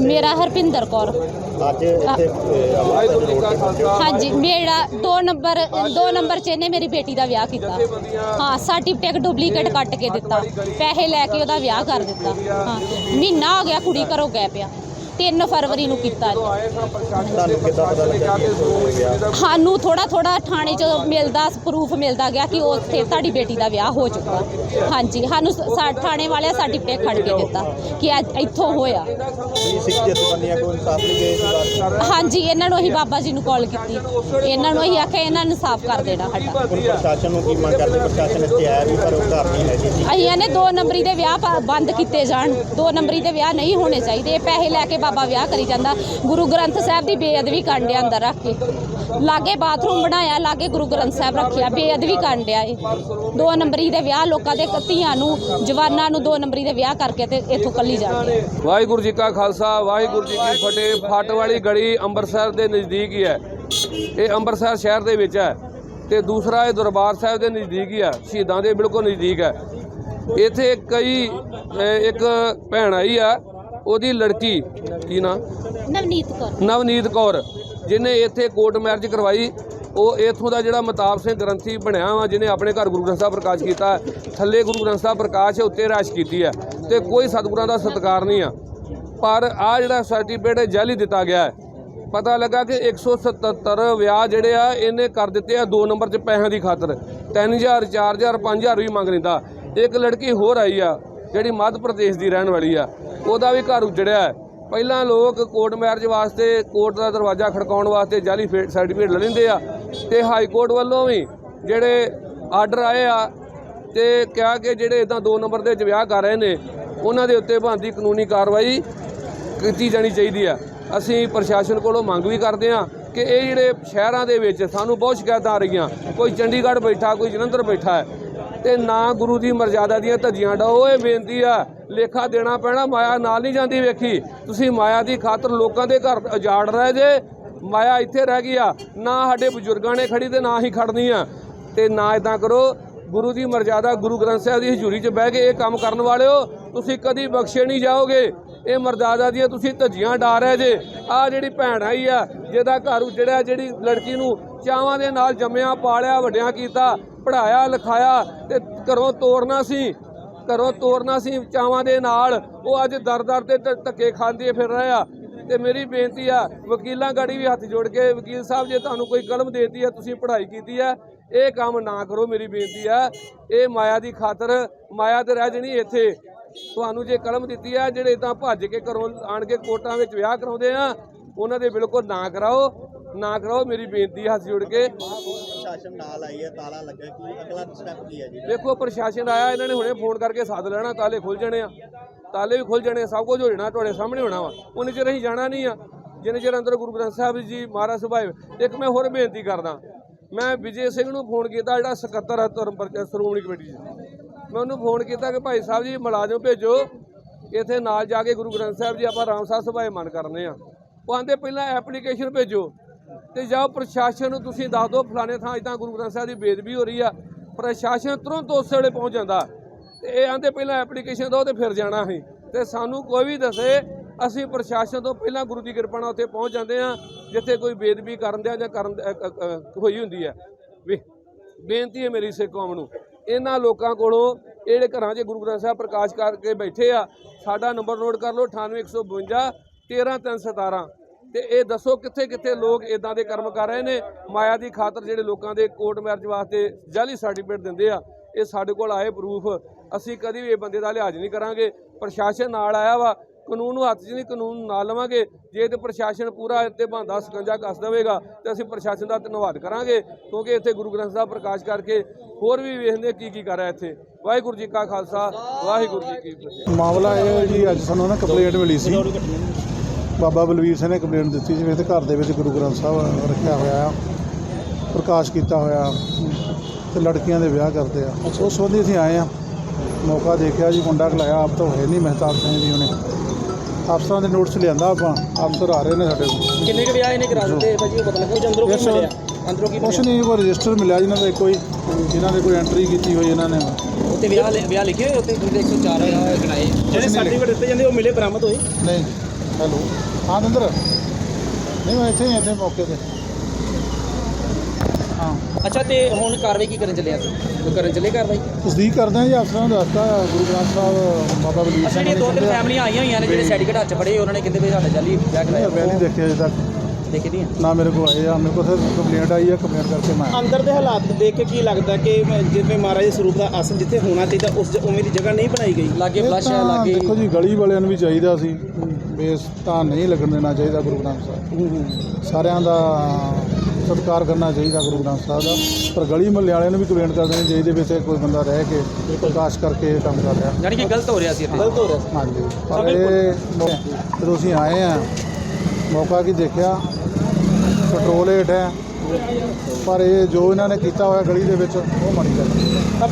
ਮੇਰਾ ਹਰਪਿੰਦਰ ਕੌਰ। ਅੱਜ ਇੱਥੇ। ਹਾਂਜੀ ਮੇਰਾ 2 ਨੰਬਰ 2 ਨੰਬਰ 'ਚ ਇਹਨੇ ਮੇਰੀ ਬੇਟੀ ਦਾ ਵਿਆਹ ਕੀਤਾ। ਹਾਂ ਸਰਟੀਫਿਕੇਟ ਡੁਪਲੀਕੇਟ ਕੱਟ ਕੇ ਦਿੱਤਾ। ਪੈਸੇ ਲੈ ਕੇ ਉਹਦਾ ਵਿਆਹ ਕਰ ਦਿੱਤਾ। ਹਾਂ ਮਹੀਨਾ ਹੋ ਗਿਆ ਕੁੜੀ ਘਰੋਂ ਗਏ ਪਿਆ। 3 ਫਰਵਰੀ ਨੂੰ ਕੀਤਾ ਇਹਨੇ। ਤੁਹਾਨੂੰ ਕਿੱਦਾਂ ਪਤਾ ਲੱਗਾ ਕਿ ਇੱਥੋਂ ਹੋ ਗਿਆ ਸਾਨੂੰ ਥੋੜਾ ਥੋੜਾ ਥਾਣੇ 'ਚ ਮਿਲਦਾ ਪ੍ਰੂਫ ਮਿਲਦਾ ਗਿਆ ਕਿ ਉੱਥੇ ਤੁਹਾਡੀ ਬੇਟੀ ਦਾ ਵਿਆਹ ਹੋ ਚੁੱਕਾ। ਹਾਂਜੀ ਸਾਨੂੰ ਸ- ਸਾ- ਥਾਣੇ ਵਾਲਿਆਂ ਸਰਟੀਫਿਕੇਟ ਖੜ ਕੇ ਦਿੱਤਾ ਕਿ ਇੱਥੋਂ ਹੋਇਆ। ਕੀ ਸਿੱਖ ਜਥੇਬੰਦੀਆਂ ਕੋਲ ਇਨਸਾਫ ਨਹੀਂ ਗਏ ਇਸ ਵਾਰ? ਹਾਂਜੀ ਇਹਨਾਂ ਨੂੰ ਅਸੀਂ ਬਾਬਾ ਜੀ ਨੂੰ ਕਾਲ ਕੀਤੀ। ਇਹਨਾਂ ਨੂੰ ਅਸੀਂ ਆਖਿਆ ਇਹਨਾਂ ਨੂੰ ਸਾਫ਼ ਕਰ ਦੇਣਾ ਸਾਡਾ। ਹੁਣ ਪ੍ਰਸ਼ਾਸਨ ਨੂੰ ਕੀ ਮੰਗ ਕਰਦੇ? ਪ੍ਰਸ਼ਾਸਨ ਇੱਥੇ ਆਇਆ ਵੀ ਪਰ ਉਹ ਘਰ ਨਹੀਂ ਹੈ ਜੀ ਅਸੀਂ ਇਹਨੇ ਦੋ ਨੰਬਰੀ ਦੇ ਵਿਆਹ ਪ- ਬੰਦ ਕੀਤੇ ਜਾਣ। ਦੋ ਨੰਬਰੀ ਦੇ ਵਿਆਹ ਨਹੀਂ ਹੋਣੇ ਚਾਹੀਦੇ। ਇਹ ਪੈਸੇ ਲੈ ਕੇ ਬਾਬਾ ਵਿਆਹ ਕਰੀ ਜਾਂਦਾ। ਗੁਰੂ ਗ੍ਰੰਥ ਸਾਹਿਬ ਦੀ ਬੇਅਦਬੀ ਕਰਨ ਡਿਆ ਅੰਦਰ ਰੱਖ ਕੇ। ਲਾਗੇ ਬਾਥਰੂਮ ਬਣਾਇਆ, ਲਾਗੇ ਗੁਰੂ ਗ੍ਰੰਥ ਸਾਹਿਬ ਰੱਖਿਆ, ਬੇਅਦਬੀ ਕਰਨ ਡਿਆ ਇਹ। ਦੋ ਨੰਬਰੀ ਦੇ ਵਿਆਹ ਲੋਕਾਂ ਦੇ ਧੀਆਂ ਨੂੰ, ਜਵਾਨਾਂ ਨੂੰ ਦੋ ਨੰਬਰੀ ਦੇ ਵਿਆਹ ਕਰਕੇ ਤੇ ਇੱਥੋਂ ਕੱਲੀ ਜਾਂਦੇ ਵਾਹਿਗੁਰੂ ਜੀ ਕਾ ਖਾਲਸਾ, ਵਾਹਿਗੁਰੂ ਜੀ ਕੀ ਫਤਿਹ। ਫੱਟ ਵਾਲੀ ਗਲੀ ਅੰਮ੍ਰਿਤਸਰ ਦੇ ਨਜ਼ਦੀਕ ਹੀ ਹੈ। ਇਹ ਅੰਮ੍ਰਿਤਸਰ ਸ਼ਹਿਰ ਦੇ ਵਿੱਚ ਹੈ ਤੇ ਦੂਸਰਾ ਇਹ ਦਰਬਾਰ ਸਾਹਿਬ ਦੇ ਨਜ਼ਦੀਕ ਹੀ ਆ। ਸ਼ਹੀਦਾਂ ਦੇ ਬਿਲਕੁਲ ਨਜ਼ਦੀਕ ਹੈ। ਇੱਥੇ ਕਈ ਇੱਕ ਭੈਣ ਆਈ ਆ ਉਹਦੀ ਲੜਕੀ ਕੀ ਨਾਂ? ਨਵਨੀਤ ਕੌਰ। ਨਵਨੀਤ ਕੌਰ ਜਿਹਨੇ ਇੱਥੇ ਕੋਰਟ ਮੈਰਿਜ ਕਰਵਾਈ। ਉਹ ਇਥੋਂ ਦਾ ਜਿਹੜਾ ਮਤਾਬ ਸਿੰਘ ਗ੍ਰੰਥੀ ਬਣਿਆ ਵਾ ਜਿਹਨੇ ਆਪਣੇ ਘਰ ਗੁਰੂ ਗ੍ਰੰਥ ਸਾਹਿਬ ਪ੍ਰਕਾਸ਼ ਕੀਤਾ ਥੱਲੇ ਗੁਰੂ ਗ੍ਰੰਥ ਸਾਹਿਬ ਪ੍ਰਕਾਸ਼ ਹੈ ਉੱਤੇ ਰਾਸ਼ ਕੀਤੀ ਹੈ। ਤੇ ਕੋਈ ਸਤਿਗੁਰਾਂ ਦਾ ਸਤਿਕਾਰ ਨਹੀਂ ਆ। ਪਰ ਆ ਜਿਹੜਾ ਸਰਟੀਫਿਕੇਟ ਜਾਲੀ ਦਿੱਤਾ ਗਿਆ ਹੈ। ਪਤਾ ਲੱਗਾ ਕਿ 177 ਵਿਆਹ ਜਿਹੜੇ ਆ ਇਹਨੇ ਕਰ ਦਿੱਤੇ ਆ 2 ਨੰਬਰ 'ਚ ਪੈਸਿਆਂ ਦੀ ਖਾਤਰ। 3000 4000 5000 ਵੀ ਮੰਗ ਲੈਂਦਾ। ਇੱਕ ਲੜਕੀ ਹੋਰ ਆਈ ਆ ਜਿਹੜੀ ਮੱਧ ਪ੍ਰਦੇਸ਼ ਦੀ ਰਹਿਣ ਵਾਲੀ ਆ, ਉਹਦਾ ਵੀ ਘਰ ਉਜੜਿਆ ਹੈ। ਪਹਿਲਾਂ ਲੋਕ ਕੋਰਟ ਮੈਰਿਜ ਵਾਸਤੇ, ਕੋਰਟ ਦਾ ਦਰਵਾਜ਼ਾ ਖੜਕਾਉਣ ਵਾਸਤੇ ਜਾਲੀ ਸਰਟੀਫਿਕੇਟ ਲੈ ਲੈਂਦੇ ਆ ਤੇ ਹਾਈ ਕੋਰਟ ਵੱਲੋਂ ਵੀ ਜਿਹੜੇ ਆਰਡਰ ਆਏ ਆ ਤੇ ਕਿਹਾ ਕਿ ਜਿਹੜੇ ਇਦਾਂ ਦੋ ਨੰਬਰ ਦੇ ਵਿਆਹ ਕਰ ਰਹੇ ਨੇ, ਉਹਨਾਂ ਦੇ ਉੱਤੇ ਬਣਦੀ ਕਾਨੂੰਨੀ ਕਾਰਵਾਈ ਕੀਤੀ ਜਾਣੀ ਚਾਹੀਦੀ ਆ। ਅਸੀਂ ਪ੍ਰਸ਼ਾਸਨ ਕੋਲੋਂ ਮੰਗ ਵੀ ਕਰਦੇ ਆ ਕਿ ਇਹ ਜਿਹੜੇ ਸ਼ਹਿਰਾਂ ਦੇ ਵਿੱਚ ਸਾਨੂੰ ਬਹੁਤ ਸ਼ਿਕਾਇਤਾਂ ਆ ਰਹੀਆਂ, ਕੋਈ ਚੰਡੀਗੜ੍ਹ ਬੈਠਾ, ਕੋਈ ਜਲੰਧਰ ਬੈਠਾ ਹੈ ਤੇ ਨਾ ਗੁਰੂ ਦੀ ਮਰਜ਼ਾਦਾ ਦੀਆਂ ਧੱਜੀਆਂ ਡਾਓ ਇਹ ਬੇਨਤੀ ਆ, ਲੇਖਾ ਦੇਣਾ ਪੈਣਾ, ਮਾਇਆ ਨਾਲ ਨਹੀਂ ਜਾਂਦੀ ਵੇਖੀ। ਤੁਸੀਂ ਮਾਇਆ ਦੀ ਖਾਤਰ ਲੋਕਾਂ ਦੇ ਘਰ ਉਜਾੜ ਰਹੇ ਜੇ, ਮਾਇਆ ਇੱਥੇ ਰਹਿ ਗਈ ਆ। ਨਾ ਸਾਡੇ ਬਜ਼ੁਰਗਾਂ ਨੇ ਖੜੀ ਤੇ ਨਾ ਹੀ ਖੜਨੀ ਆ। ਤੇ ਨਾ ਇਦਾਂ ਕਰੋ, ਗੁਰੂ ਦੀ ਮਰਜ਼ਾਦਾ ਗੁਰੂ ਗ੍ਰੰਥ ਸਾਹਿਬ ਦੀ ਹਜ਼ੂਰੀ 'ਚ ਬਹਿ ਕੇ ਇਹ ਕੰਮ ਕਰਨ ਵਾਲਿਓ, ਤੁਸੀਂ ਕਦੀ ਬਖਸ਼ੇ ਨਹੀਂ ਜਾਓਗੇ। ਇਹ ਮਰਜ਼ਾਦਾ ਦੀਆਂ ਤੁਸੀਂ ਧੱਜੀਆਂ ਡਾ ਰਹੇ ਜੇ। ਆ ਜਿਹੜੀ ਭੈਣ ਆਈ ਆ, ਜਿਹਦਾ ਘਰ ਉਜੜਿਆ, ਜਿਹੜੀ ਲੜਕੀ ਨੂੰ ਚਾਵਾਂ ਦੇ ਨਾਲ ਜੰਮਿਆ, ਪਾਲਿਆ, ਵੱਡਿਆਂ ਕੀਤਾ ਪੜਾਇਆ ਲਿਖਾਇਆ ਤੇ ਘਰੋਂ ਤੋਰਨਾ ਸੀ। ਘਰੋਂ ਤੋਰਨਾ ਸੀ ਚਾਵਾਂ ਦੇ ਨਾਲ। ਉਹ ਅੱਜ ਦਰ-ਦਰ ਤੇ ਧੱਕੇ ਖਾਂਦੇ ਫਿਰ ਰਿਹਾ ਆ। ਤੇ ਮੇਰੀ ਬੇਨਤੀ ਆ, ਵਕੀਲਾਂ ਗਾੜੀ ਵੀ ਹੱਥ ਜੋੜ ਕੇ, ਵਕੀਲ ਸਾਹਿਬ ਜੇ ਤੁਹਾਨੂੰ ਕੋਈ ਕਲਮ ਦੇਤੀ ਹੈ ਤੁਸੀਂ ਪੜ੍ਹਾਈ ਕੀਤੀ ਹੈ ਇਹ ਕੰਮ ਨਾ ਕਰੋ ਮੇਰੀ ਬੇਨਤੀ ਆ। ਇਹ ਮਾਇਆ ਦੀ ਖਾਤਰ, ਮਾਇਆ ਤੇ ਰਹਿ ਜਣੀ ਇੱਥੇ। ਤੁਹਾਨੂੰ ਜੇ ਕਲਮ ਦਿੱਤੀ ਆ, ਜਿਹੜੇ ਇਦਾਂ ਭੱਜ ਕੇ ਘਰੋਂ ਆਣ ਕੇ ਕੋਟਾਂ ਵਿੱਚ ਵਿਆਹ ਕਰਾਉਂਦੇ ਆ, ਉਹਨਾਂ ਦੇ ਬਿਲਕੁਲ ਨਾ ਕਰਾਓ। ਨਾ ਕਰਾਓ ਮੇਰੀ ਬੇਨਤੀ ਹੱਥ ਜੋੜ ਕੇ। ਪ੍ਰਸ਼ਾਸਨ ਨਾਲ ਆਈ ਹੈ ਤਾਲਾ ਲੱਗਾ ਕੀ ਅਗਲਾ ਸਟੈਪ ਕੀ ਹੈ ਜੀ? ਦੇਖੋ ਪ੍ਰਸ਼ਾਸਨ ਆਇਆ ਇਹਨਾਂ ਨੇ ਹੁਣੇ ਫੋਨ ਕਰਕੇ ਸੱਦ ਲੈਣਾ ਤਾਲੇ ਖੁੱਲ ਜਾਣੇ ਆ। ਤਾਲੇ ਵੀ ਖੁੱਲ ਜਾਣੇ ਸਭ ਕੁਝ ਹੋ ਜਾਣਾ ਤੁਹਾਡੇ ਸਾਹਮਣੇ ਹੋਣਾ ਵਾ। ਉਹਨੇ ਚਿਰ ਅਸੀਂ ਜਾਣਾ ਨਹੀਂ ਆ। ਜਿੰਨੇ ਚਿਰ ਅੰਦਰ ਗੁਰੂ ਗ੍ਰੰਥ ਸਾਹਿਬ ਜੀ ਮਹਾਰਾਜ ਸੁਭਾਏ ਇੱਕ ਮੈਂ ਹੋਰ ਬੇਨਤੀ ਕਰਦਾ ਮੈਂ ਵਿਜੇ ਸਿੰਘ ਨੂੰ ਫੋਨ ਕੀਤਾ ਜਿਹੜਾ ਸਕੱਤਰ ਹੈ ਧਰਮ ਸ਼੍ਰੋਮਣੀ ਕਮੇਟੀ ਜੀ ਮੈਂ ਉਹਨੂੰ ਫੋਨ ਕੀਤਾ ਕਿ ਭਾਈ ਸਾਹਿਬ ਜੀ ਮੁਲਾਜ਼ਮ ਭੇਜੋ। ਇੱਥੇ ਨਾਲ ਜਾ ਕੇ ਗੁਰੂ ਗ੍ਰੰਥ ਸਾਹਿਬ ਜੀ ਆਪਾਂ ਰਾਮ ਸਾਹਿਬ ਸੁਭਾਏ ਮਨ ਕਰਨੇ ਆ। ਉਹ ਆਂਦੇ ਪਹਿਲਾਂ ਐਪਲੀਕੇਸ਼ਨ ਭੇਜੋ। ਤੇ ਜਾਓ ਪ੍ਰਸ਼ਾਸਨ ਨੂੰ ਤੁਸੀਂ ਦੱਸ ਦਿਓ, ਫਲਾਣੇ ਥਾਂ ਇਦਾਂ ਗੁਰੂ ਗ੍ਰੰਥ ਸਾਹਿਬ ਦੀ ਬੇਦਬੀ ਹੋ ਰਹੀ ਆ, ਪ੍ਰਸ਼ਾਸਨ ਤੁਰੰਤ ਉਸ ਵੇਲੇ ਪਹੁੰਚ ਜਾਂਦਾ। ਤੇ ਇਹ ਆਂਦੇ ਪਹਿਲਾਂ ਐਪਲੀਕੇਸ਼ਨ ਦਿਓ ਤੇ ਫਿਰ ਜਾਣਾ ਸੀ ਤੇ ਸਾਨੂੰ ਕੋਈ ਵੀ ਦੱਸੇ, ਅਸੀਂ ਪ੍ਰਸ਼ਾਸਨ ਤੋਂ ਪਹਿਲਾਂ ਗੁਰੂ ਦੀ ਕਿਰਪਾ ਨਾਲ ਉੱਥੇ ਪਹੁੰਚ ਜਾਂਦੇ ਆ ਜਿੱਥੇ ਕੋਈ ਬੇਦਬੀ ਕਰਨ ਦਿਆ ਜਾਂ ਕਰਨ ਹੋਈ ਹੁੰਦੀ ਹੈ ਵੀ ਬੇਨਤੀ ਹੈ ਮੇਰੀ ਸਿੱਖ ਕੌਮ ਨੂੰ, ਇਹਨਾਂ ਲੋਕਾਂ ਕੋਲੋਂ ਜਿਹੜੇ ਘਰਾਂ 'ਚ ਗੁਰੂ ਗ੍ਰੰਥ ਸਾਹਿਬ ਪ੍ਰਕਾਸ਼ ਕਰਕੇ ਬੈਠੇ ਆ, ਸਾਡਾ ਨੰਬਰ ਨੋਟ ਕਰ ਲਓ 98152 13317 ਤੇ ਇਹ ਦੱਸੋ ਕਿੱਥੇ ਕਿੱਥੇ ਲੋਕ ਇਦਾਂ ਦੇ ਕਰਮ ਕਰ ਰਹੇ ਨੇ? ਮਾਇਆ ਦੀ ਖਾਤਰ ਜਿਹੜੇ ਲੋਕਾਂ ਦੇ ਕੋਰਟ ਮੈਰਿਜ ਵਾਸਤੇ ਜਾਲੀ ਸਰਟੀਫਿਕੇਟ ਦਿੰਦੇ ਆ, ਇਹ ਸਾਡੇ ਕੋਲ ਆਏ ਪ੍ਰੂਫ ਅਸੀਂ ਕਦੀ ਵੀ ਇਹ ਬੰਦੇ ਦਾ ਲਿਹਾਜ਼ ਨਹੀਂ ਕਰਾਂਗੇ। ਪ੍ਰਸ਼ਾਸਨ ਨਾਲ ਆਇਆ ਵਾ, ਕਾਨੂੰਨ ਨੂੰ ਹੱਥ 'ਚ ਨਹੀਂ, ਕਾਨੂੰਨ ਨਾਲ ਲਵਾਂਗੇ। ਜੇ ਤੇ ਪ੍ਰਸ਼ਾਸਨ ਪੂਰਾ ਇੱਥੇ ਬੰਦਾ ਸਕੰਜਾ ਕੱਸ ਦੇਵੇਗਾ, ਤੇ ਅਸੀਂ ਪ੍ਰਸ਼ਾਸਨ ਦਾ ਧੰਨਵਾਦ ਕਰਾਂਗੇ, ਕਿਉਂਕਿ ਇੱਥੇ ਗੁਰੂ ਗ੍ਰੰਥ ਸਾਹਿਬ ਪ੍ਰਕਾਸ਼ ਕਰਕੇ ਹੋਰ ਵੀ ਵੇਖਦੇ ਕੀ ਕੀ ਕਰ ਰਿਹਾ ਇੱਥੇ। ਵਾਹਿਗੁਰੂ ਜੀ ਕਾ ਖਾਲਸਾ, ਵਾਹਿਗੁਰੂ ਜੀ ਕੀ ਫਤਿਹ। ਮਾਮਲਾ ਇਹ ਜੀ, ਅੱਜ ਸਾਨੂੰ ਨਾ ਕੰਪਲੇਂਟ ਮਿਲੀ ਸੀ। ਬਾਬਾ ਬਲਵੀਰ ਸਿੰਘ ਨੇ ਕੰਪਲੇਂਟ ਦਿੱਤੀ ਜਿਵੇਂ ਤੇ ਘਰ ਦੇ ਵਿੱਚ ਗੁਰੂ ਗ੍ਰੰਥ ਸਾਹਿਬ ਰੱਖਿਆ ਹੋਇਆ ਆ ਪ੍ਰਕਾਸ਼ ਕੀਤਾ ਹੋਇਆ ਤੇ ਲੜਕੀਆਂ ਦੇ ਵਿਆਹ ਕਰਦੇ ਆ। ਉਸ ਸੰਬੰਧੀ ਅਸੀਂ ਆਏ ਆ। ਮੌਕਾ ਦੇਖਿਆ ਜੀ ਮੁੰਡਾ ਖਲਾਇਆ ਆਪ ਤਾਂ ਹੋਏ ਨਹੀਂ ਮਹਿਤਾਬ ਸਿੰਘ ਜੀ ਉਹਨੇ ਅਫਸਰਾਂ ਦੇ ਨੋਟਿਸ ਲਿਆਂਦਾ ਆਪਾਂ ਅਫਸਰ ਆ ਰਹੇ ਨੇ ਸਾਡੇ ਕੋਲ। ਕਿੰਨੇ ਕੁ ਵਿਆਹ ਇਹਨੇ ਕਰਾ ਦਿੱਤੇ? ਭਾਜੀ ਉਹ ਪਤਾ ਲੱਗਾ ਅੰਦਰੋਂ ਕੀ. ਮਿਲਿਆ? ਅੰਦਰੋਂ ਕੀ ਕੁਛ ਨਹੀਂ ਕੋਈ ਰਜਿਸਟਰ ਮਿਲਿਆ ਜਿਨ੍ਹਾਂ ਦਾ ਕੋਈ ਜਿਨ੍ਹਾਂ ਨੇ ਕੋਈ ਐਂਟਰੀ ਕੀਤੀ ਹੋਈ ਇਹਨਾਂ ਨੇ। ਉੱਤੇ ਵਿਆਹ ਵਿਆਹ ਲਿਖੇ ਹੋਏ ਉੱਤੇ ਜਿਹੜੇ 104 ਵਿਆਹ ਗਣਾਏ ਜਿਹੜੇ ਸਰਟੀਫਿਕੇਟ ਦਿੱਤੇ ਜਾਂਦੇ ਉਹ ਮਿਲੇ ਬਰਾਮਦ ਹੋਏ? ਨਹੀਂ। ਹੈਲੋ। ਹਾਂ ਦੰਦਰ ਨਹੀਂ ਮੈਂ ਇੱਥੇ ਹੀ ਹਾਂ, ਇੱਥੇ ਮੌਕੇ ਤੇ। ਹਾਂ। ਅੱਛਾ ਤੇ ਹੁਣ ਕਾਰਵਾਈ ਕੀ ਕਰਨ ਚੱਲੇ ਆ ਕੋਈ ਕਰਨ ਚੱਲੇ ਕਾਰਵਾਈ? ਤਸਦੀਕ ਕਰਦੇ ਹਾਂ ਜੀ ਅਫਸਰਾਂ ਨੂੰ ਦੱਸਤਾ ਗੁਰੂ ਗ੍ਰੰਥ ਸਾਹਿਬ ਬਾਬਾ ਅੱਛਾ ਸਿੰਘ ਜਿਹੜੀਆਂ ਨੇ ਦੋ ਤਿੰਨ ਫੈਮਲੀਆਂ ਆਈਆਂ ਹੋਈਆਂ ਨੇ ਜਿਹੜੇ ਸਰਟੀਫਿਕੇਟ ਹੱਥ 'ਚ ਫੜੇ ਉਹਨਾਂ ਨੇ ਕਹਿੰਦੇ ਵੀ ਸਾਡਾ ਜਾਲੀ ਵਿਆਹ ਨਹੀਂ, ਮੈਂ ਨਹੀਂ ਦੇਖਿਆ ਅਜੇ ਤੱਕ। ਦੇਖੀ ਨਾ ਮੇਰੇ ਕੋਲ ਆਏ ਆ ਮੇਰੇ ਕੋਲ ਸਿਰਫ ਕੰਪਲੇਂਟ ਆਈ ਆ ਕੰਪਲੇਂਟ ਕਰਕੇ ਮੈਂ ਆਇਆ। ਅੰਦਰ ਦੇ ਹਾਲਾਤ ਦੇਖ ਕੇ ਕੀ ਲੱਗਦਾ ਕਿ ਜਿਵੇਂ ਮਹਾਰਾਜ ਦੇ ਸਰੂਪ ਦਾ ਆਸਨ ਜਿੱਥੇ ਹੋਣਾ ਚਾਹੀਦਾ ਉਸ ਜ- ਉਵੇਂ ਦੀ ਜਗ੍ਹਾ ਨਹੀਂ ਬਣਾਈ ਗਈ? ਲਾਗੇ ਇਹ ਫਲਸ਼ ਹੈ ਤਾਂ ਲਾਗੇ ਦੇਖੋ ਜੀ ਗਲੀ ਵਾਲਿਆਂ ਨੂੰ ਵੀ ਚਾਹੀਦਾ ਸੀ ਬੇਸ ਤਾਂ ਨਹੀਂ ਲੱਗਣ ਦੇਣਾ ਚਾਹੀਦਾ ਗੁਰੂ ਗ੍ਰੰਥ ਸਾਹਿਬ। ਸਾਰਿਆਂ ਦਾ ਸਤਿਕਾਰ ਕਰਨਾ ਚਾਹੀਦਾ ਗੁਰੂ ਗ੍ਰੰਥ ਸਾਹਿਬ ਦਾ। ਪਰ ਗਲੀ ਮਹੱਲੇ ਵਾਲਿਆਂ ਨੂੰ ਵੀ ਕੰਪਲੇਂਟ ਕਰ ਦੇਣੀ ਚਾਹੀਦੀ ਵੀ ਇੱਥੇ ਕੋਈ ਬੰਦਾ ਰਹਿ ਕੇ ਪ੍ਰਕਾਸ਼ ਕਰਕੇ ਇਹ ਕੰਮ ਕਰ ਰਿਹਾ। ਯਾਨੀ ਕਿ ਗਲਤ ਹੋ ਰਿਹਾ ਸੀ ਇੱਥੇ। ਗਲਤ ਹੋ ਰਿਹਾ ਸੀ। ਹਾਂਜੀ। ਪਰ ਇਹ ਮੌ- ਜਦੋਂ ਅਸੀਂ ਆਏ ਆ ਮੌਕਾ ਕੀ ਦੇਖਿਆ? ਪੈਟਰੋਲ ਹੇਠ ਹੈ ਪਰ ਇਹ ਜੋ ਇਹਨਾਂ ਨੇ ਕੀਤਾ ਹੋਇਆ ਗਲੀ ਦੇ ਵਿੱਚ, ਉਹ ਮਾੜੀ ਗੱਲ ਹੈ।